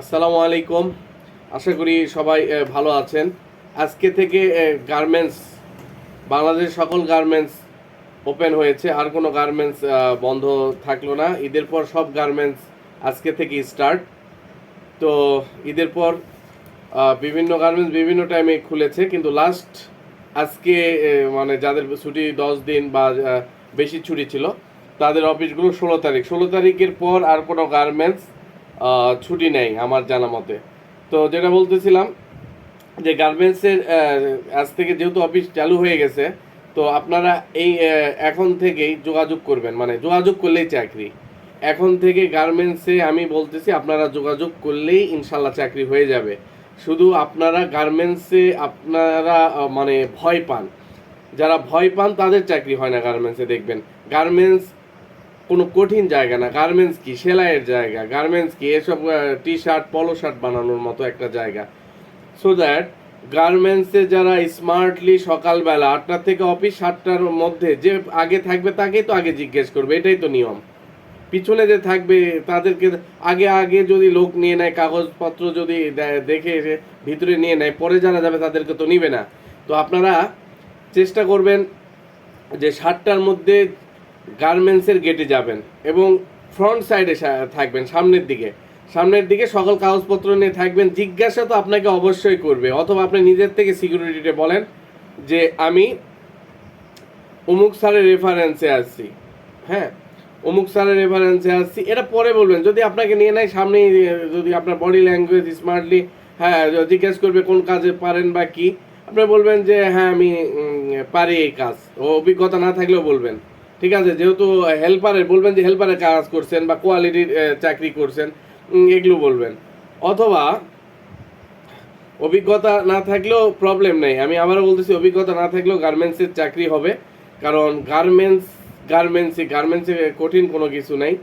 আসসালামু আলাইকুম। আশা করি সবাই ভালো আছেন। আজকে থেকে গার্মেন্টস বাংলাদেশের সকল গার্মেন্টস ওপেন হয়েছে। আর কোনো গার্মেন্টস বন্ধ থাকল না। ঈদের পর সব গার্মেন্টস আজকে থেকে স্টার্ট তো ঈদের পর বিভিন্ন গার্মেন্টস বিভিন্ন টাইমে খুলেছে। কিন্তু লাস্ট আজকে মানে যাদের ছুটি দশ দিন বা বেশি ছুটি ছিল, তাদের অফিসগুলো ষোলো তারিখ। ষোলো তারিখের পর আর কোনো গার্মেন্টস ছুটি নেই আমার জানা মতে। তো যেটা বলতেছিলাম যে গার্মেন্টসের আজ থেকে যেহেতু অফিস চালু হয়ে গেছে, তো আপনারা এই এখন থেকেই যোগাযোগ করবেন। মানে যোগাযোগ করলেই চাকরি। এখন থেকে গার্মেন্টসে আমি বলতেছি আপনারা যোগাযোগ করলেই ইনশাল্লাহ চাকরি হয়ে যাবে। শুধু আপনারা গার্মেন্টসে আপনারা মানে ভয় পান। যারা ভয় পান তাদের চাকরি হয় না গার্মেন্টসে দেখবেন। গার্মেন্টস কোনো কঠিন জায়গা না। গার্মেন্টস কি? সেলাইয়ের জায়গা। গার্মেন্টস কি? এসব টি শার্ট পলো শার্ট বানানোর মতো একটা জায়গা। সো দ্যাট গার্মেন্টসে যারা স্মার্টলি সকালবেলা আটটা থেকে অফিস সাতটার মধ্যে যে আগে থাকবে তাকেই তো আগে জিজ্ঞেস করবে। এটাই তো নিয়ম। পিছনে যে থাকবে তাদেরকে আগে আগে যদি লোক নিয়ে নেয়, কাগজপত্র যদি দেখে ভিতরে নিয়ে নেয়, পরে যারা যাবে তাদেরকে তো নিবে না। তো আপনারা চেষ্টা করবেন যে সাতটার মধ্যে গার্মেন্টসের গেটে যাবেন এবং ফ্রন্ট সাইডে থাকবেন, সামনের দিকে। সামনের দিকে সকল কাগজপত্র নিয়ে থাকবেন। জিজ্ঞাসা তো আপনাকে অবশ্যই করবে, অথবা আপনি নিজের থেকে সিকিউরিটিতে বলেন যে আমি অমুক স্যারের রেফারেন্সে আসছি হ্যাঁ অমুক স্যারের রেফারেন্সে আসছি এটা পরে বলবেন। যদি আপনাকে নিয়ে নেয় সামনে যদি আপনার বডি ল্যাঙ্গুয়েজ স্মার্টলি হ্যাঁ জিজ্ঞেস করবে কোন কাজে পারেন বা কি, আপনি বলবেন যে হ্যাঁ আমি পারি এই কাজ। ও অভিজ্ঞতা না থাকলেও বলবেন। ঠিক আছে, যেহেতু হেল্পারের বলবেন যে হেল্পারের কাজ করছেন বা কোয়ালিটির চাকরি করছেন এগুলো বলবেন। অথবা, অভিজ্ঞতা না থাকলেও প্রবলেম নেই। আমি আবারও বলতেছি, অভিজ্ঞতা না থাকলেও গার্মেন্টসের চাকরি হবে। কারণ গার্মেন্টস গার্মেন্টসে গার্মেন্টসে কঠিন কোনো কিছু নেই।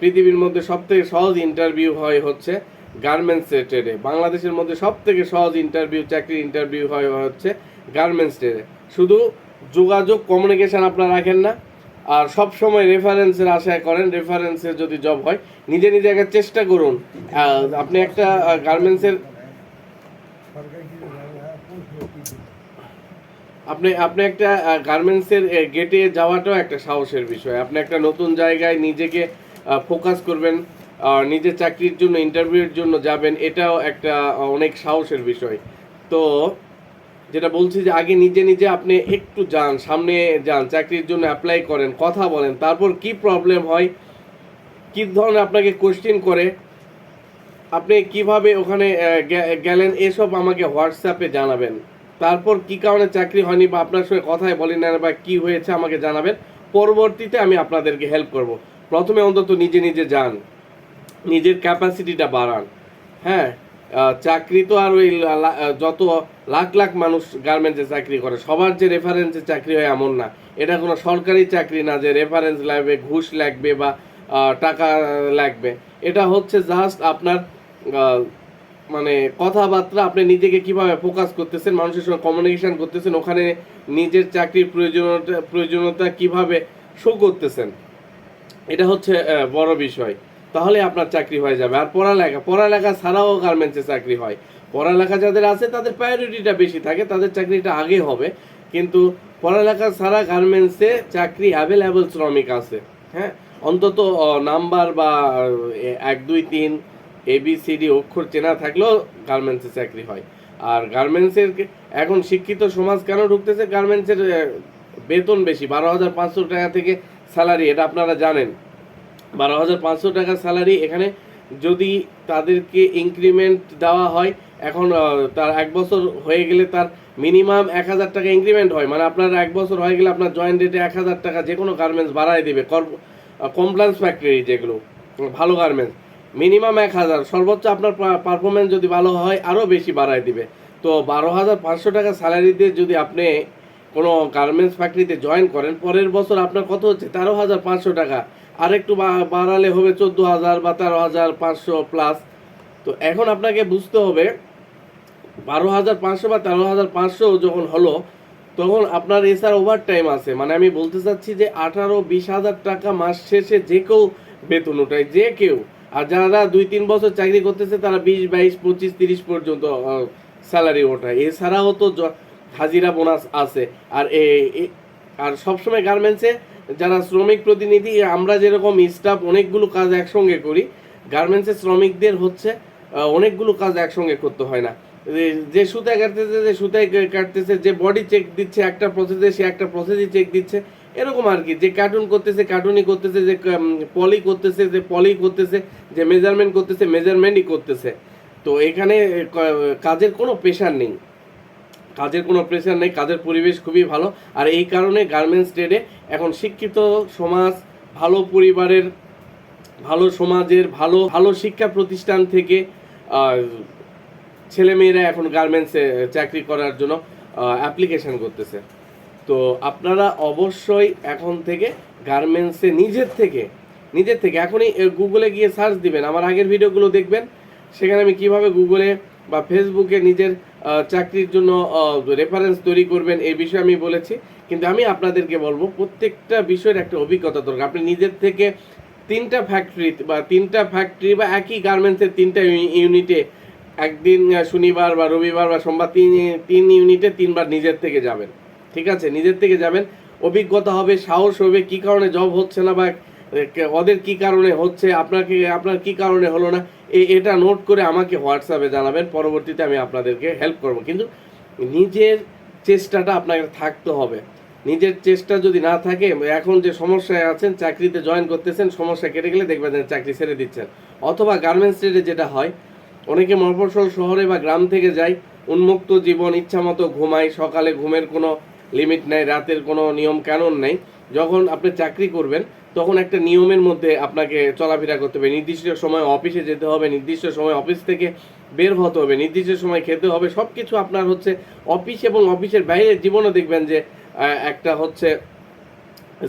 পৃথিবীর মধ্যে সব থেকে সহজ ইন্টারভিউ হয় হচ্ছে গার্মেন্টসের ট্রেডে বাংলাদেশের মধ্যে সব থেকে সহজ ইন্টারভিউ চাকরি ইন্টারভিউ হয় হচ্ছে গার্মেন্টস ট্রেডে শুধু যোগাযোগ কমিউনিকেশন আপনারা রাখেন না। আর সব সময় রেফারেন্সের আশায় করেন রেফারেন্সের যদি জব হয়, নিজে নিজে আগে চেষ্টা করুন। আপনি একটা গার্মেন্টসের আপনি আপনি একটা গার্মেন্টসের গেটে যাওয়াটাও একটা সাহসের বিষয়। আপনি একটা নতুন জায়গায় নিজেকে ফোকাস করবেন নিজের চাকরির জন্য ইন্টারভিউর জন্য যাবেন, এটাও একটা অনেক সাহসের বিষয়। তো যেটা বলছি যে আগে নিজে নিজে আপনি একটু যান, সামনে যান, চাকরির জন্য অ্যাপ্লাই করেন, কথা বলেন, তারপর কি প্রবলেম হয়, কি ধরনের আপনাকে কোশ্চেন করে, আপনি কীভাবে ওখানে গেলেন, এসব আমাকে হোয়াটসঅ্যাপে জানাবেন। তারপর কি কারণে চাকরি হয়নি বা আপনার সঙ্গে কথাই বলি না বা কি হয়েছে আমাকে জানাবেন, পরবর্তীতে আমি আপনাদেরকে হেল্প করব। প্রথমে অন্তত নিজে নিজে যান, নিজের ক্যাপাসিটিটা বাড়ান হ্যাঁ? চাকরি তো আর ওই যত লাখ লাখ মানুষ গার্মেন্টসে চাকরি করে, সবার যে রেফারেন্সে চাকরি হয় এমন না। এটা কোনো সরকারি চাকরি না যে রেফারেন্স লাগবে, ঘুষ লাগবে বা টাকা লাগবে। এটা হচ্ছে জাস্ট আপনার মানে কথাবার্তা, আপনি নিজেকে কীভাবে ফোকাস করতেছেন, মানুষের সঙ্গে কমিউনিকেশন করতেছেন, ওখানে নিজের চাকরির প্রয়োজনীয়তা প্রয়োজনীয়তা কীভাবে শো করতেছেন। এটা হচ্ছে বড় বিষয়। তাহলে আপনার চাকরি হয়ে যাবে। আর পড়ালেখা পড়ালেখা ছাড়াও গার্মেন্টসে চাকরি হয়। পড়ালেখা যাদের আছে, তাদের প্রায়োরিটিটা বেশি থাকে, তাদের চাকরিটা আগে হবে। কিন্তু পড়ালেখা ছাড়া গার্মেন্টসে চাকরি অ্যাভেলেবল শ্রমিক আছে হ্যাঁ? অন্তত নাম্বার বা এক, দুই, তিন এবিসিডি অক্ষর চেনা থাকলেও গার্মেন্টসে চাকরি হয়। আর গার্মেন্টসের এখন শিক্ষিত সমাজ কেন ঢুকতেছে? গার্মেন্টসের বেতন বেশি, বারো হাজার পাঁচশো টাকা থেকে স্যালারি এটা আপনারা জানেন। বারো হাজার পাঁচশো টাকা স্যালারি। এখানে যদি তাদেরকে ইনক্রিমেন্ট দেওয়া হয়, এখন তার এক বছর হয়ে গেলে তার মিনিমাম এক হাজার টাকা ইনক্রিমেন্ট হয়। মানে আপনার এক বছর হয়ে গেলে আপনার জয়েন্ট রেটে এক হাজার টাকা যে কোনো গার্মেন্টস বাড়ায় দেবে। কমপ্লান্স ফ্যাক্টরি যেগুলো, ভালো গার্মেন্টস মিনিমাম এক হাজার। সর্বোচ্চ আপনার পারফরমেন্স যদি ভালো হয় আরও বেশি বাড়ায় দিবে। তো বারো হাজার পাঁচশো টাকা স্যালারি দিয়ে যদি আপনি কোনো গার্মেন্টস ফ্যাক্টরিতে জয়েন করেন, পরের বছর আপনার কত হচ্ছে? তেরো হাজার পাঁচশো টাকা। আর একটু বাড়ালে হবে চোদ্দ হাজার বা তেরো হাজার পাঁচশো প্লাস তো এখন আপনাকে বুঝতে হবে, বারো হাজার পাঁচশো বা তেরো হাজার পাঁচশো যখন হলো, তখন আপনার এসআর ওভার টাইম আছে। মানে আমি বলতে চাচ্ছি যে আঠারো বিশ হাজার টাকা মাস শেষে যে কেউ বেতন ওঠায় যে কেউ। আর যারা দুই তিন বছর চাকরি করতেছে, তারা বিশ, বাইশ, পঁচিশ, তিরিশ পর্যন্ত স্যালারি ওঠায়। এছাড়াও তো হাজিরা বোনাস আছে। আর আর সবসময় গার্মেন্টসে যারা শ্রমিক প্রতিনিধি, আমরা যেরকম স্টাফ অনেকগুলো কাজ একসঙ্গে করি গার্মেন্টসের শ্রমিকদের হচ্ছে অনেকগুলো কাজ একসঙ্গে করতে হয় না। যে- সুতায় কাটতেছে, যে সুতায় কাটতেছে, যে বডি চেক দিচ্ছে, একটা প্রসেসে সে একটা প্রসেসই চেক দিচ্ছে, এরকম আর কি। যে কার্টুন করতেছে কার্টুনই করতেছে, যে পলি করতেছে, যে পলি করতেছে, যে মেজারমেন্ট করতেছে মেজারমেন্টই করতেছে। তো এখানে কাজের কোনো প্রেশার নেই। কাজের কোনো প্রেশার নেই, কাজের পরিবেশ খুবই ভালো। আর এই কারণে গার্মেন্টস ট্রেডে এখন শিক্ষিত সমাজ, ভালো পরিবারের, ভালো সমাজের, ভালো ভালো শিক্ষা প্রতিষ্ঠান থেকে ছেলেমেয়েরা এখন গার্মেন্টসে চাকরি করার জন্য অ্যাপ্লিকেশন করতেছে। তো আপনারা অবশ্যই এখন থেকে গার্মেন্টসে নিজের থেকে নিজের থেকে, এখনই গুগলে গিয়ে সার্চ দিবেন। আমার আগের ভিডিওগুলো দেখবেন। সেখানে আমি কীভাবে গুগলে বা ফেসবুকে নিজের চাকরির জন্য রেফারেন্স তৈরি করবেন, এই বিষয়ে আমি বলেছি। কিন্তু আমি আপনাদেরকে বলব, প্রত্যেকটা বিষয়ের একটা অভিজ্ঞতা দরকার। আপনি নিজের থেকে তিনটা ফ্যাক্টরি বা তিনটা ফ্যাক্টরি বা একই গার্মেন্টসের তিনটা ইউনিটে একদিন শনিবার বা রবিবার বা সোমবার তিন তিন ইউনিটে তিনবার নিজের থেকে যাবেন। ঠিক আছে? নিজের থেকে যাবেন। অভিজ্ঞতা হবে, সাহস হবে, কি কারণে জব হচ্ছে না বা ওদের কি কারণে হচ্ছে, আপনাকে, আপনার কি কারণে হলো না এটা নোট করে আমাকে হোয়াটসঅ্যাপে জানাবেন, পরবর্তীতে আমি আপনাদেরকে হেল্প করব। কিন্তু নিজের চেষ্টাটা আপনাকে থাকতে হবে। নিজের চেষ্টা যদি না থাকে, এখন যে সমস্যায় আছেন, চাকরিতে জয়েন করতেছেন, সমস্যা কেটে গেলে দেখবেন যে চাকরি ছেড়ে দিচ্ছেন। অথবা গার্মেন্টস ট্রেডে যেটা হয়, অনেকে মফস্বল শহরে বা গ্রাম থেকে যায়, উন্মুক্ত জীবন ইচ্ছা মতো ঘুমায়, সকালে ঘুমের কোনো লিমিট নেই, রাতের কোনো নিয়ম কানুন নেই। যখন আপনি চাকরি করবেন তখন একটা নিয়মের মধ্যে আপনাকে চলাফেরা করতে হবে। নির্দিষ্ট সময় অফিসে যেতে হবে, নির্দিষ্ট সময় অফিস থেকে বের হতে হবে, নির্দিষ্ট সময় খেতে হবে। সব কিছু আপনার হচ্ছে অফিস এবং অফিসের বাইরের জীবনও দেখবেন যে একটা হচ্ছে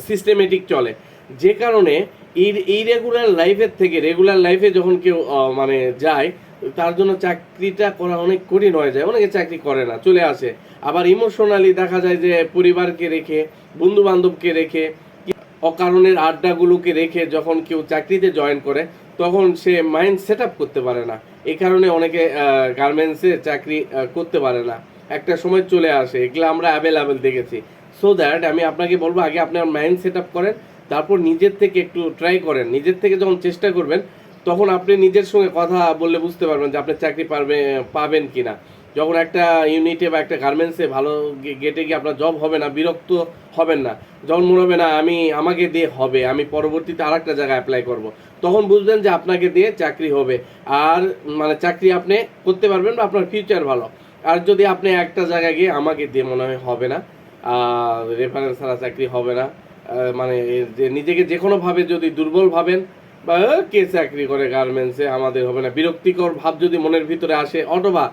সিস্টেমেটিক চলে। যে কারণে এই রেগুলার লাইফের থেকে রেগুলার লাইফে যখন কেউ মানে যায়, তার জন্য চাকরিটা করা অনেক কঠিন হয়ে যায়। অনেকে চাকরি করে না, চলে আসে। আবার ইমোশনালি দেখা যায় যে, পরিবারকে রেখে বন্ধু বান্ধবকে রেখে অকারণের আড্ডাগুলোকে রেখে যখন কেউ চাকরিতে জয়েন করে, তখন সে মাইন্ড সেট আপ করতে পারে না। এই কারণে অনেকে গার্মেন্টসে চাকরি করতে পারে না। একটা সময় চলে আসে, এগুলো আমরা অ্যাভেলেবেল দেখেছি। সো দ্যাট আমি আপনাকে বলব, আগে আপনার মাইন্ড সেট আপ করেন, তারপর নিজের থেকে একটু ট্রাই করেন। নিজের থেকে যখন চেষ্টা করবেন, তখন আপনি নিজের সঙ্গে কথা বললে বুঝতে পারবেন যে আপনি চাকরি পারবে, পাবেন কিনা। যখন একটা ইউনিটে বা একটা গার্মেন্টসে ভালো গেটে গিয়ে আপনার জব হবে না, বিরক্ত হবেন না, যখন মনে হবে না আমি, আমাকে দিয়ে হবে, আমি পরবর্তীতে আর একটা জায়গায় অ্যাপ্লাই করব। তখন বুঝবেন যে আপনাকে দিয়ে চাকরি হবে। আর মানে চাকরি আপনি করতে পারবেন বা আপনার ফিউচার ভালো। আর যদি আপনি একটা জায়গায় গিয়ে আমাকে দিয়ে মনে হয় হবে না রেফারেন্স ছাড়া চাকরি হবে না মানে যে নিজেকে যে কোনোভাবে যদি দুর্বল ভাবেন, বা, কে চাকরি করে গার্মেন্টসে আমাদের হবে না। বিরক্তিকর ভাব যদি মনের ভিতরে আসে, অথবা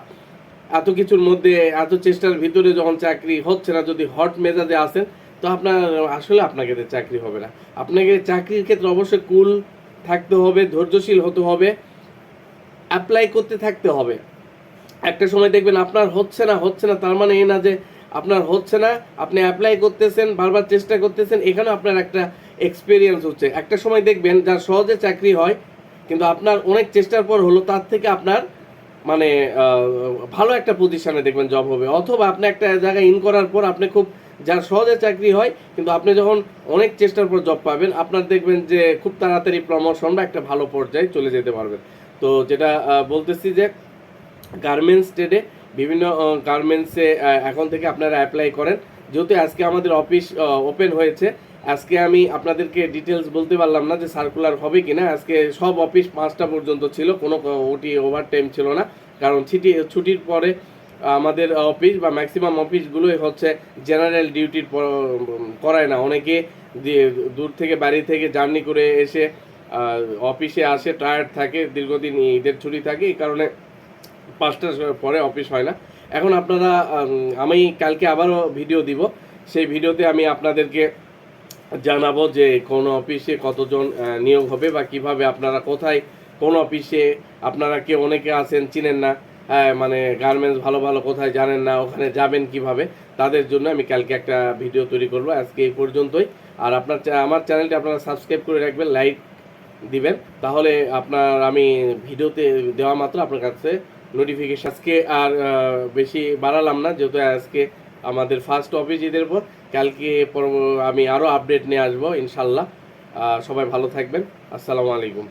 এত কিছুর মধ্যে, এত চেষ্টার ভিতরে যখন চাকরি হচ্ছে না, যদি হট মেজাজে আসেন তো আপনার, আসলে আপনাকে চাকরি হবে না। আপনাকে চাকরির ক্ষেত্রে অবশ্যই কুল থাকতে হবে, ধৈর্যশীল হতে হবে অ্যাপ্লাই করতে থাকতে হবে। একটা সময় দেখবেন আপনার হচ্ছে না হচ্ছে না, তার মানে এই না যে আপনার হচ্ছে না, আপনি অ্যাপ্লাই করতেছেন, বারবার চেষ্টা করতেছেন এখানে আপনার একটা এক্সপিরিয়েন্স হচ্ছে। একটা সময় দেখবেন যার সহজে চাকরি হয়, কিন্তু আপনার অনেক চেষ্টার পর হলো, তার থেকে আপনার মানে ভালো একটা পজিশনে দেখবেন জব হবে। অথবা আপনি একটা জায়গায় ইন করার পর আপনি খুব, যার সহজে চাকরি হয়, কিন্তু আপনি যখন অনেক চেষ্টার পর জব পাবেন, আপনার দেখবেন যে খুব তাড়াতাড়ি প্রমোশন বা একটা ভালো পর্যায়ে চলে যেতে পারবেন। তো যেটা বলতেছি যে গার্মেন্টস ট্রেডে বিভিন্ন গার্মেন্টসে এখন থেকে আপনারা অ্যাপ্লাই করেন। যেহেতু আজকে আমাদের অফিস ওপেন হয়েছে আজকে আমি আপনাদেরকে ডিটেলস বলতে পারলাম না যে সার্কুলার হবে কিনা। আজকে সব অফিস পাঁচটা পর্যন্ত ছিল, কোনো ওটি ওভার টাইম ছিল না। কারণ ছুটি, ছুটির পরে আমাদের অফিস বা ম্যাক্সিমাম অফিসগুলোই হচ্ছে জেনারেল ডিউটির করায় না। অনেকে দূর থেকে, বাড়ি থেকে জার্নি করে এসে অফিসে আসে টায়ার্ড থাকে, দীর্ঘদিন ঈদের ছুটি থাকে, এই কারণে পাঁচটার পরে অফিস হয় না। এখন আপনারা আমি কালকে আবারও ভিডিও দিব। সেই ভিডিওতে আমি আপনাদেরকে জানাব যে কোন অফিসে কতজন নিয়োগ হবে বা কীভাবে আপনারা কোথায়, কোন অফিসে, আপনারা কে অনেকে আছেন, চিনেন না হ্যাঁ মানে গার্মেন্টস ভালো ভালো কোথায় জানেন না, ওখানে যাবেন কীভাবে, তাদের জন্য আমি কালকে একটা ভিডিও তৈরি করব, আজকে এই পর্যন্তই। আর আপনার আমার চ্যানেলটি আপনারা সাবস্ক্রাইব করে রাখবেন, লাইক দিবেন, তাহলে আপনার আমি ভিডিওতে দেওয়া মাত্র আপনার কাছে নোটিফিকেশন আজকে আর বেশি বাড়ালাম না, যেহেতু আজকে আমাদের ফার্স্ট অফিস ঈদের পর। কালকে আমি আরও আপডেট নিয়ে আসব, ইনশাল্লাহ। সবাই ভালো থাকবেন। আসসালামু আলাইকুম।